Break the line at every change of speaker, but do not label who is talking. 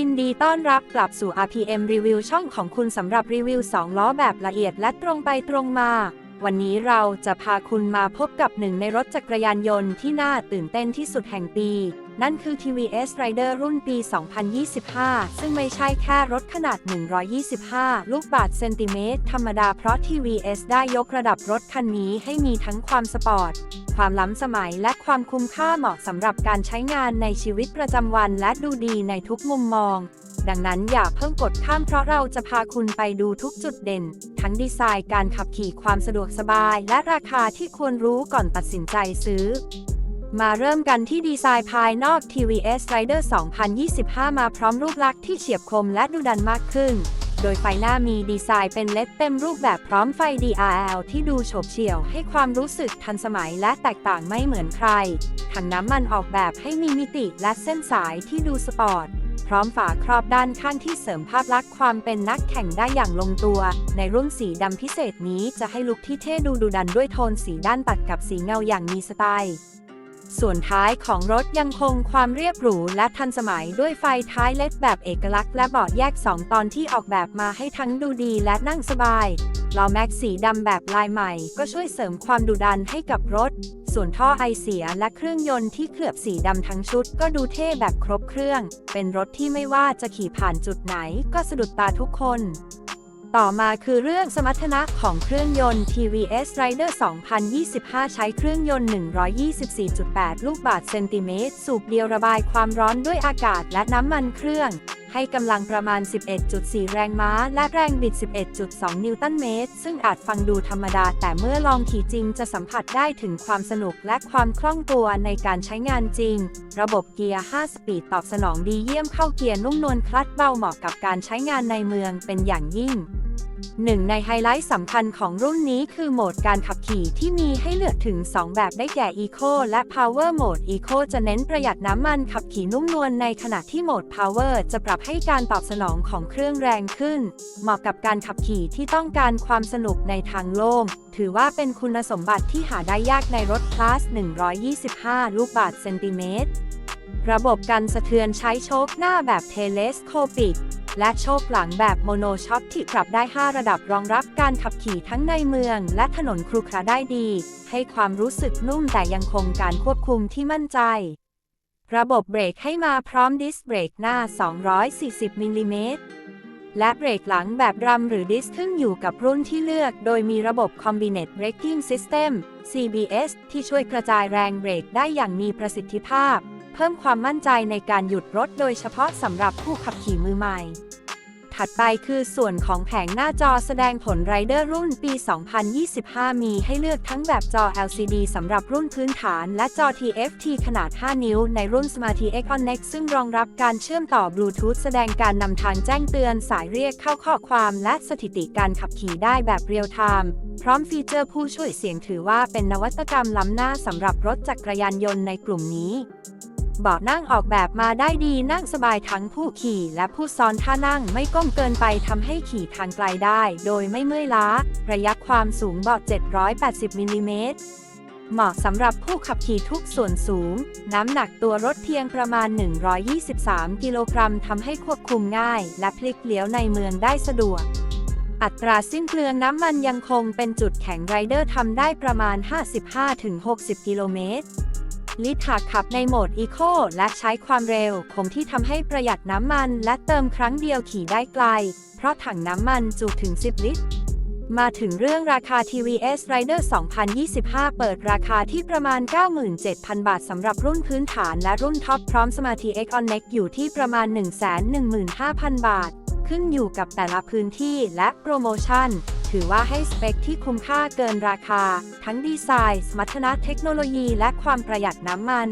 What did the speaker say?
ินดีต้อนรับกลับสู่ RPM Review ช่องของคุณสำหรับรีวิว 2 ล้อแบบละเอียดและตรงไปตรงมา วันนี้เราจะพาคุณมาพบกับหนึ่งในรถจักรยานยนต์ที่น่าตื่นเต้นที่สุดแห่งปี นั่นคือ TVS Rider รุ่นปี 2025 ซึ่งไม่ใช่แค่รถขนาด 125 ลูกบาศก์เซนติเมตรธรรมดาเพราะ TVS ได้ยกระดับรถคันนี้ให้มีทั้งความสปอร์ต ความล้ำสมัยและความคุ้มค่าเหมาะสำหรับการใช้งานในชีวิตประจำวันและดูดีในทุกมุมมอง ดังนั้นอย่าเพิ่งกดข้ามเพราะเราจะพาคุณไปดูทุกจุดเด่น ทั้งดีไซน์การขับขี่ความสะดวกสบาย และราคาที่ควรรู้ก่อนตัดสินใจซื้อมาเริ่มกันที่ดีไซน์ภายนอก TVS Rider 2025 มาพร้อมรูปลักษณ์ที่เฉียบคมและดุดันมากขึ้น โดยไฟหน้ามีดีไซน์เป็นเลดเต็มรูปแบบพร้อมไฟ DRL ที่ดูโฉบเฉี่ยวให้ความรู้สึกทันสมัยและแตกต่างไม่เหมือนใครถังน้ำมันออกแบบให้มีมิติและเส้นสายที่ดูสปอร์ต พร้อมฝาครอบด้านข้างที่เสริมภาพลักษณ์ความเป็นนักแข่งได้อย่างลงตัว ในรุ่นสีดำพิเศษนี้จะให้ลุคที่เท่ดูดุดันด้วยโทนสีด้านตัดกับสีเงาอย่างมีสไตล์ส่วนท้ายของรถยังคงความเรียบหรูและทันสมัยด้วยไฟท้ายเล็ดแบบเอกลักษณ์และเบาะแยก 2 ตอนที่ออกแบบมาให้ทั้งดูดีและนั่งสบาย ล้อแม็กสีดำแบบลายใหม่ก็ช่วยเสริมความดุดันให้กับรถ ส่วนท่อไอเสียและเครื่องยนต์ที่เคลือบสีดำทั้งชุด ก็ดูเท่แบบครบเครื่อง เป็นรถที่ไม่ว่าจะขี่ผ่านจุดไหนก็สะดุดตาทุกคน ต่อมาคือเรื่องสมรรถนะของเครื่องยนต์ TVS Rider 2025 ใช้เครื่องยนต์ 124.8 ลูกบาศก์เซนติเมตร สูบเดียวระบายความร้อนด้วยอากาศและน้ำมันเครื่อง ให้กำลังประมาณ 11.4 แรงม้า และแรงบิด 11.2 นิวตันเมตร ซึ่งอาจฟังดูธรรมดา แต่เมื่อลองขี่จริงจะสัมผัสได้ถึงความสนุกและความคล่องตัวในการใช้งานจริง ระบบเกียร์ 5 สปีดตอบสนองดีเยี่ยมเข้าเกียร์นุ่มนวลคลัตช์เบาเหมาะกับการใช้งานในเมืองเป็นอย่างยิ่ง หนึ่งในไฮไลท์สำคัญของรุ่นนี้คือโหมดการขับขี่ที่มีให้เลือกถึง 2 แบบได้แก่ Eco และ Power Mode Eco จะเน้นประหยัดน้ำมันขับขี่นุ่มนวลในขณะที่โหมด Power จะปรับให้การตอบสนองของเครื่องแรงขึ้น เหมาะกับการขับขี่ที่ต้องการความสนุกในทางโล่งถือว่าเป็นคุณสมบัติที่หาได้ยากในรถคลาส125 ลูกบาศก์เซนติเมตรระบบกันสะเทือนใช้โชคหน้าแบบเทเลสโคปิก และโชคหลังแบบโมโนช็อคที่ปรับได้ 5 ระดับรองรับการขับขี่ทั้งในเมือง และถนนครุขระได้ดี ให้ความรู้สึกนุ่มแต่ยังคงการควบคุมที่มั่นใจ ระบบเบรกให้มาพร้อมดิสเบรกหน้า 240 มิลลิเมตรและเบรกหลังแบบรัมหรือดิสขึ้นอยู่กับรุ่นที่เลือก โดยมีระบบ Combinate Braking System CBS ที่ช่วยกระจายแรงเบรกได้อย่างมีประสิทธิภาพ พิ่มความมั่นใจในการหยุดรถโดยเฉพาะสำหรับผู้ขับขี่มือใหม่ ถัดไปคือส่วนของแผงหน้าจอแสดงผลไรเดอร์รุ่นปี 2025 มีให้เลือกทั้งแบบจอ LCD สำหรับรุ่นพื้นฐานและจอ TFT ขนาด 5 นิ้ว ในรุ่น Smarty X Connect ซึ่งรองรับการเชื่อมต่อบลูทูธแสดงการนำทางแจ้งเตือนสายเรียกเข้าข้อความและสถิติการขับขี่ได้แบบเรียลไทม์พร้อมฟีเจอร์ผู้ช่วยเสียงถือว่าเป็นนวัตกรรมล้ำหน้าสำหรับรถจักรยานยนต์ในกลุ่มนี้ เบาะนั่งออกแบบมาได้ดีนั่งสบายทั้งผู้ขี่และผู้ซ้อนท่านั่งไม่ก้มเกินไปทำให้ขี่ทางไกลได้ โดยไม่เมื่อยล้า ระยะความสูงเบาะ 780มิลลิเมตรเหมาะสำหรับผู้ขับขี่ทุกส่วนสูง น้ำหนักตัวรถเพียงประมาณ 123 กิโลกรัมทำให้ควบคุมง่าย และพลิกเลี้ยวในเมืองได้สะดวก อัตราสิ้นเปลืองน้ำมันยังคงเป็นจุดแข็งไรเดอร์ทำได้ประมาณ 55-60 กิโลเมตร ลิตรหากขับในโหมดอีโคและใช้ความเร็วคงที่ทำให้ประหยัดน้ำมันและเติมครั้งเดียวขี่ได้ไกล เพราะถังน้ำมันจุถึง 10 ลิตร มาถึงเรื่องราคา TVS Rider 2025 เปิดราคาที่ประมาณ 97,000 บาทสำหรับรุ่นพื้นฐานและรุ่นท็อปพร้อม Smarty X Connect อยู่ที่ประมาณ 115,000 บาท ขึ้นอยู่กับแต่ละพื้นที่และโปรโมชั่น ถือว่าให้สเปคที่คุ้มค่าเกินราคา ทั้งดีไซน์ สมรรถนะเทคโนโลยีและความประหยัดน้ำมัน